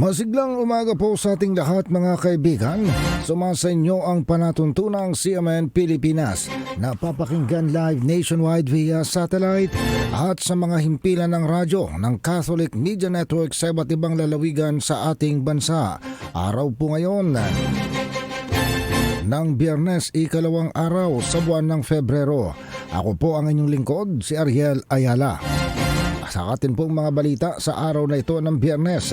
Masiglang umaga po sa ating lahat mga kaibigan. Sumasa inyo ang panatuntunang CMN Pilipinas na papakinggan live nationwide via satellite at sa mga himpilan ng radyo ng Catholic Media Network sa iba't ibang lalawigan sa ating bansa. Araw po ngayon ng biyernes ikalawang araw sa buwan ng Febrero. Ako po ang inyong lingkod, si Ariel Ayala. Sa atin pong mga balita sa araw na ito ng biyernes,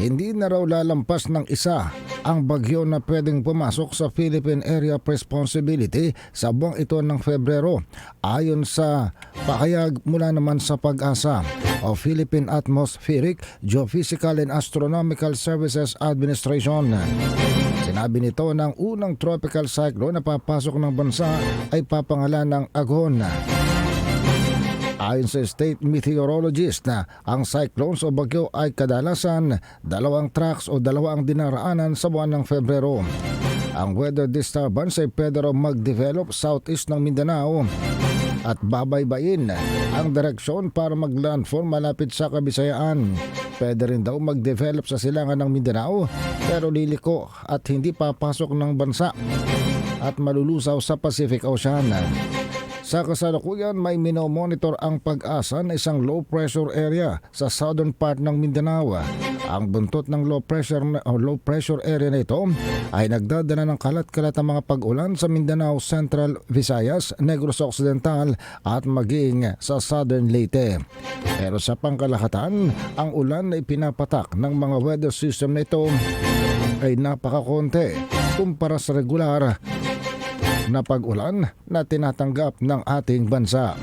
hindi na raw lalampas ng isa ang bagyo na pwedeng pumasok sa Philippine Area of Responsibility sa buwang ito ng Febrero ayon sa pakayag mula naman sa pag-asa o Philippine Atmospheric, Geophysical and Astronomical Services Administration. Sinabi nito ng unang tropical cyclone na papasok ng bansa ay papangalan ng Agon. Ayon sa state meteorologist na ang cyclones o bagyo ay kadalasan dalawang tracks o dalawa ang dinaraanan sa buwan ng Febrero. Ang weather disturbance ay pwede raw mag-develop southeast ng Mindanao at babaybayin ang direksyon para mag-landfall malapit sa Kabisayaan. Pwede rin daw mag-develop sa silangan ng Mindanao pero liliko at hindi papasok ng bansa at malulusaw sa Pacific Ocean. Sa kasalukuyan, may minomonitor ang pag-asa na isang low pressure area sa southern part ng Mindanao. Ang buntot ng low pressure o low pressure area na ito ay nagdadala ng kalat-kalat ng mga pag-ulan sa Mindanao, Central Visayas, Negros Occidental at maging sa southern Leyte. Pero sa pangkalahatan, ang ulan na ipinapatak ng mga weather system na ito ay napakakonte kumpara sa regular na pag-ulan na tinatanggap ng ating bansa.